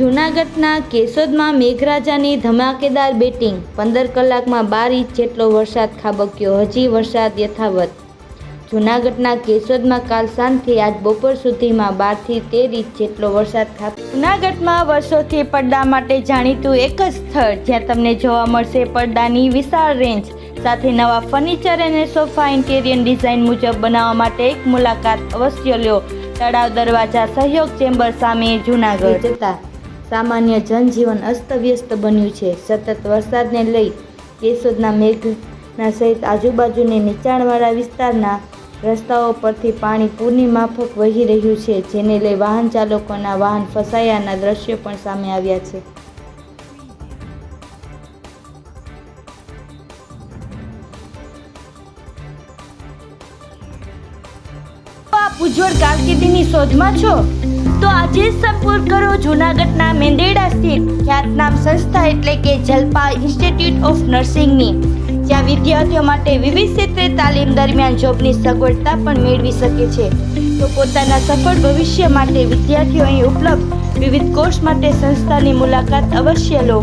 જૂનાગઢના કેશોદમાં મેઘરાજાની ધમાકેદાર બેટિંગ. પંદર કલાકમાં બાર ઇંચ જેટલો વરસાદ ખાબક્યો. હજી વરસાદ યથાવત. જૂનાગઢના કેશોદમાં કાલ સાંજથી આજ બપોર સુધીમાં બારથી તેર ઇંચ જેટલો વરસાદ ખાબ જૂનાગઢમાં વર્ષોથી પડદા માટે જાણીતું એક જ સ્થળ જ્યાં તમને જોવા મળશે પડદાની વિશાળ રેન્જ. સાથે નવા ફર્નિચર અને સોફા ઇન્ટેરિયર ડિઝાઇન મુજબ બનાવવા માટે એક મુલાકાત અવશ્ય લ્યો તળાવ દરવાજા સહયોગ ચેમ્બર સામે જૂનાગઢ. જતા સામાન્ય જનજીવન અસ્તવ્યસ્ત બન્યું છે. સતત વરસાદને લઈ કેશોદના મેઘના સહિત આજુબાજુની નીચાણવાળા વિસ્તારના રસ્તાઓ પરથી પાણી પૂરની માફક વહી રહ્યું છે, જેને લઈ વાહન ચાલકોના વાહન ફસાયાના દ્રશ્યો પણ સામે આવ્યા છે. ઉજ્જવળ કારકિર્દીની શોધમાં છો? આજે જ સંપર્ક કરો જૂનાગઢના મેંદેડા સ્થિત ખ્યાતનામ સંસ્થા એટલે કે જલપા ઇન્સ્ટિટ્યૂટ ઓફ નર્સિંગની, જ્યાં વિદ્યાર્થીઓ માટે વિવિધ ક્ષેત્રે તાલીમ દરમિયાન જોબની સગવડતા પણ મેળવી શકે છે. તો પોતાના સફળ ભવિષ્ય માટે વિદ્યાર્થીઓ અહીં ઉપલબ્ધ. વિવિધ કોર્સ માટે સંસ્થાની મુલાકાત અવશ્ય લો.